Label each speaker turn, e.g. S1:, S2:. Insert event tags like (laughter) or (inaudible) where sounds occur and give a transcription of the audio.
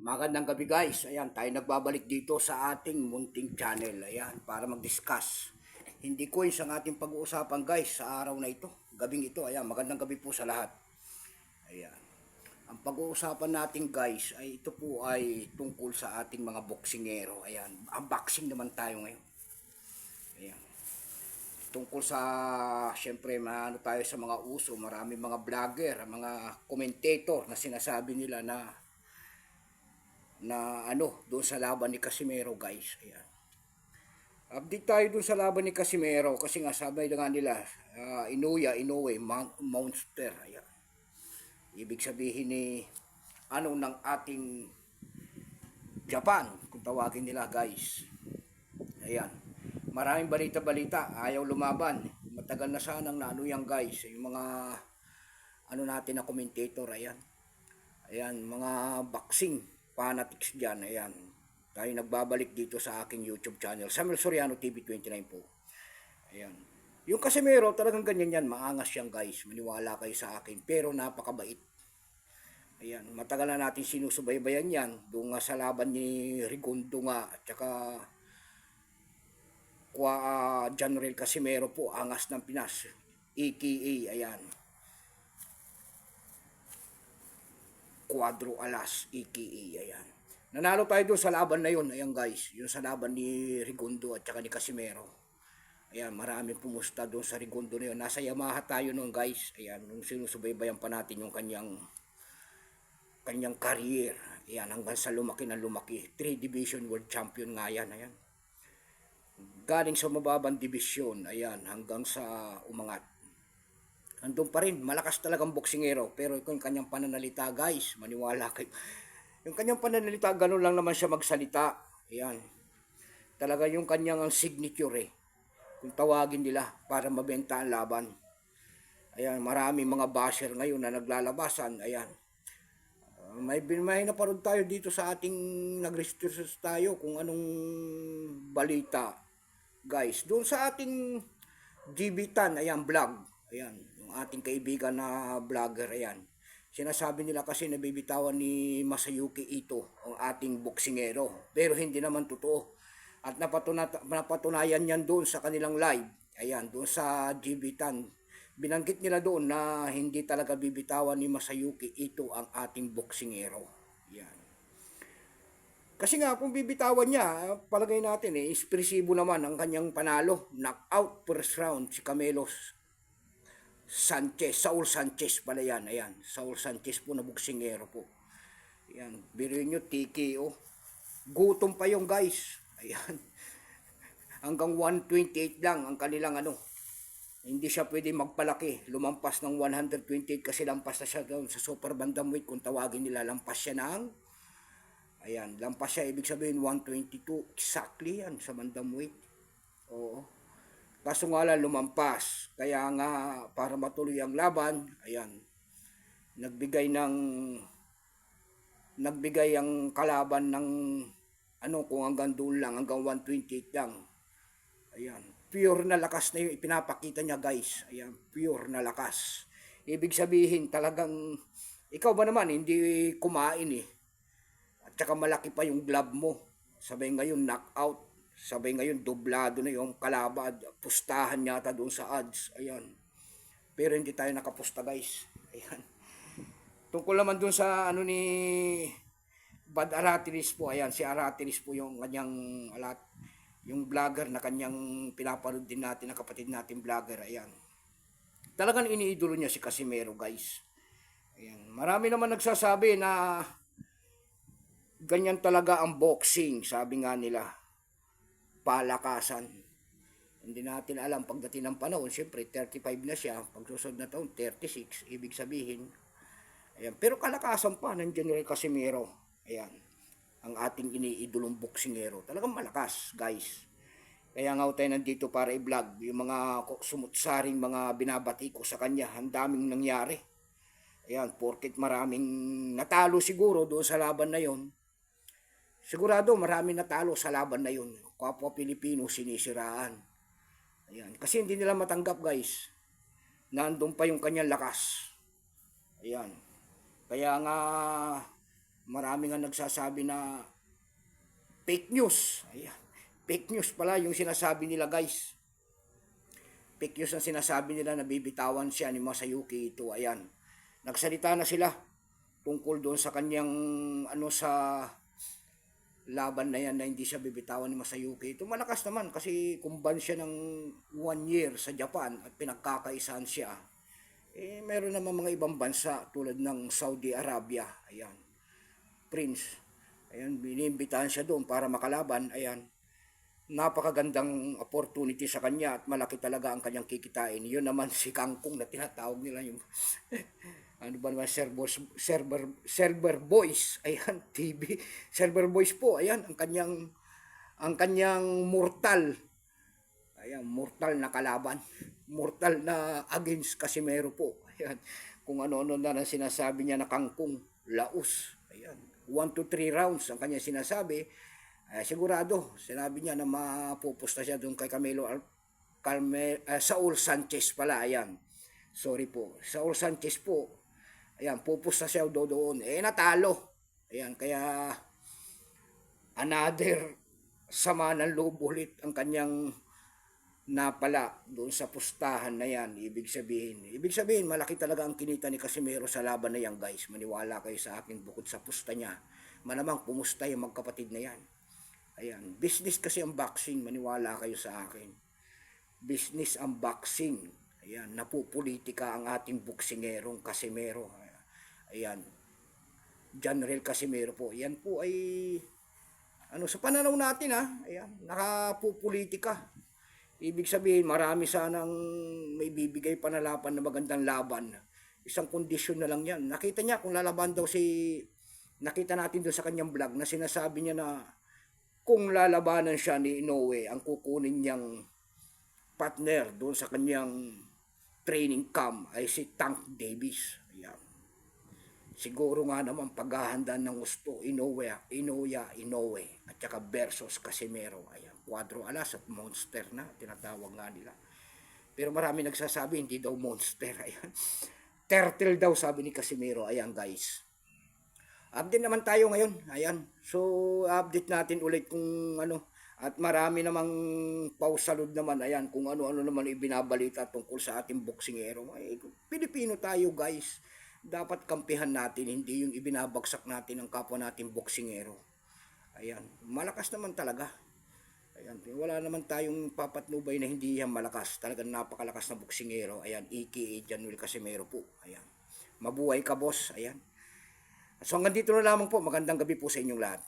S1: Magandang gabi guys. Ayan, tayo nagbabalik dito sa ating munting channel. Ayan, para mag-discuss. Hindi ko ang ating pag-uusapan guys sa araw na ito. Gabing ito. Ayan, magandang gabi po sa lahat. Ayan. Ang pag-uusapan natin guys ay ito po ay tungkol sa ating mga boksingero. Ayan, unboxing naman tayo ngayon. Ayan. Tungkol sa, syempre, ano tayo sa mga uso, marami mga vlogger, mga commentator na sinasabi nila na na ano, doon sa laban ni Casimero guys. Ayan. Update tayo doon sa laban ni Casimero kasi nga sabay na nga nila, uh, Inuya, Inoue, Mon- Monster. Ayan. Ibig sabihin ni ano ng ating Japan, kung tawagin nila guys. Ayan. Maraming balita-balita, ayaw lumaban. Matagal na sanang naano yan guys, yung mga ano natin na commentator, ayan. Ayan, mga boxing fanatics dyan, ayan. Tayo nagbabalik dito sa aking YouTube channel, Samuel Soriano TV 29 po. Ayan. Yung Casimero, talagang ganyan yan, maangas yan guys, maniwala kayo sa akin, pero napakabait. Ayan, matagal na natin sinusubaybayan yan, doon nga sa laban ni Rigondo nga, at saka kwa uh, General Casimero po, angas ng Pinas, EKA, ayan. Quadro Alas, EKA. Nanalo tayo doon sa laban na yun, ayan guys, yung sa laban ni Rigondo at saka ni Casimero. Ayan, maraming pumusta doon sa Rigondo na yun. Nasa Yamaha tayo noon guys, ayan, nung sinusubaybayan pa natin yung kanyang kanyang career. Ayan, hanggang sa lumaki na lumaki. 3 Division World Champion nga yan, ayan. Galing sa mababang division, ayan, hanggang sa umangat. Andun pa rin, malakas talagang boksingero. Pero yung kanyang pananalita, guys, maniwala kayo. Yung kanyang pananalita, ganun lang naman siya magsalita. Ayan. Talaga yung kanyang signature eh. Kung tawagin nila para mabenta ang laban. Ayan, marami mga basher ngayon na naglalabasan. Ayan. Uh, may, may naparod tayo dito sa ating nag-register tayo kung anong balita. Guys, doon sa ating GB Tan, ayan, vlog. Ayan, yung ating kaibigan na vlogger, ayan. Sinasabi nila kasi nabibitawan ni Masayuki ito, ang ating boksingero. Pero hindi naman totoo. At napatuna, napatunayan yan doon sa kanilang live. Ayan, doon sa GB. Binanggit nila doon na hindi talaga bibitawan ni Masayuki ito ang ating boksingero. Yan. Kasi nga, kung bibitawan niya, palagay natin eh, espresibo naman ang kanyang panalo. Knockout first round si Camelos Sanchez, Saul Sanchez pala yan. Ayan, Saul Sanchez po na buksingero po. Ayan, biruin nyo, TKO. Gutom pa yung guys. Ayan. (laughs) Hanggang 128 lang ang kanilang ano. Hindi siya pwede magpalaki. Lumampas ng 128 kasi lampas na siya doon sa super bantamweight. Kung tawagin nila, lampas siya ng Ayan, lampas siya. Ibig sabihin 122. Exactly yan sa bantamweight. Oo. Kaso nga lang lumampas. Kaya nga para matuloy ang laban, ayan, nagbigay ng nagbigay ang kalaban ng ano kung hanggang doon lang, hanggang 128 lang. Ayan, pure na lakas na yung ipinapakita niya guys. Ayan, pure na lakas. Ibig sabihin talagang, ikaw ba naman hindi kumain eh. At saka malaki pa yung glove mo. Sabay ngayon knockout Sabay ngayon, doblado na yung kalaban. Pustahan yata doon sa ads. Ayan. Pero hindi tayo nakapusta guys. (laughs) Ayan. Tungkol naman doon sa ano ni Bad Aratiris po. Ayan, si Aratiris po yung kanyang alat, yung vlogger na kanyang pinapanood din natin, na kapatid natin vlogger. Ayan. Talagang iniidolo niya si Casimero guys. Ayan. Marami naman nagsasabi na ganyan talaga ang boxing, sabi nga nila palakasan. Hindi natin alam pagdating ng panahon, siyempre 35 na siya, pag susunod na taon 36, ibig sabihin. Ayan. Pero kalakasan pa ng General Casimiro. Ayan. Ang ating iniidolong boksingero. Talagang malakas, guys. Kaya nga tayo nandito para i-vlog yung mga sumutsaring mga binabati ko sa kanya. Ang daming nangyari. Ayan, porket maraming natalo siguro doon sa laban na yon. Sigurado marami natalo sa laban na yun. Kapwa Pilipino sinisiraan. Ayan. Kasi hindi nila matanggap guys. Nandun pa yung kanyang lakas. Ayan. Kaya nga marami nga nagsasabi na fake news. Ayan. Fake news pala yung sinasabi nila guys. Fake news ang sinasabi nila na bibitawan siya ni Masayuki ito. Ayan. Nagsalita na sila tungkol doon sa kanyang ano sa laban na yan na hindi siya bibitawan ni Masayuki. Ito malakas naman kasi kumban siya ng one year sa Japan at pinagkakaisahan siya. Eh, meron naman mga ibang bansa tulad ng Saudi Arabia. Ayan. Prince. Ayan, binimbitahan siya doon para makalaban. Ayan. Napakagandang opportunity sa kanya at malaki talaga ang kanyang kikitain. Yun naman si Kangkong na tinatawag nila yung (laughs) ano ba naman server server server boys? Ayan (laughs) TV server boys po ayan ang kanyang ang kanyang mortal. Ayan mortal na kalaban. Mortal na against Casimero po. Ayan kung ano-ano na lang sinasabi niya na kangkong laos. Ayan 1 to 3 rounds ang kanya sinasabi. Eh, sigurado sinabi niya na mapupusta siya doon kay Camilo Al Calme, eh, Saul Sanchez pala ayan. Sorry po Saul Sanchez po Ayan, pupusta siya do doon. Eh, natalo. Ayan, kaya another sama ng loob ulit ang kanyang napala doon sa pustahan na yan. Ibig sabihin, ibig sabihin, malaki talaga ang kinita ni Casimero sa laban na yan, guys. Maniwala kayo sa akin bukod sa pusta niya. Malamang pumusta yung magkapatid na yan. Ayan, business kasi ang boxing, maniwala kayo sa akin. Business ang boxing. Ayan, napupolitika ang ating buksingerong Casimero. Ayan. General Casimero po. Yan po ay ano sa pananaw natin ha. Ayan, nakapupolitika. Ibig sabihin, marami sanang may bibigay panalapan na magandang laban. Isang kondisyon na lang yan. Nakita niya kung lalaban daw si nakita natin doon sa kanyang vlog na sinasabi niya na kung lalabanan siya ni Inoue, ang kukunin niyang partner doon sa kanyang training camp ay si Tank Davis. Ayan. Siguro nga naman paghahanda ng gusto, Inoue, Inoya, Inoue, at saka versus Casimero. Ayan, Cuadro Alas at Monster na, tinatawag nga nila. Pero marami nagsasabi, hindi daw Monster. (laughs) Ayan. Turtle daw, sabi ni Casimero. Ayan, guys. Update naman tayo ngayon. Ayan. So, update natin ulit kung ano. At marami namang pausalod naman. Ayan, kung ano-ano naman ibinabalita tungkol sa ating boksingero. Ay, Pilipino tayo, guys dapat kampihan natin, hindi yung ibinabagsak natin ng kapwa natin boksingero. Ayan, malakas naman talaga. Ayan, wala naman tayong papatnubay na hindi yan malakas. Talagang napakalakas na boksingero. Ayan, aka Januel Casimero po. Ayan. Mabuhay ka, boss. Ayan. So hanggang dito na lamang po. Magandang gabi po sa inyong lahat.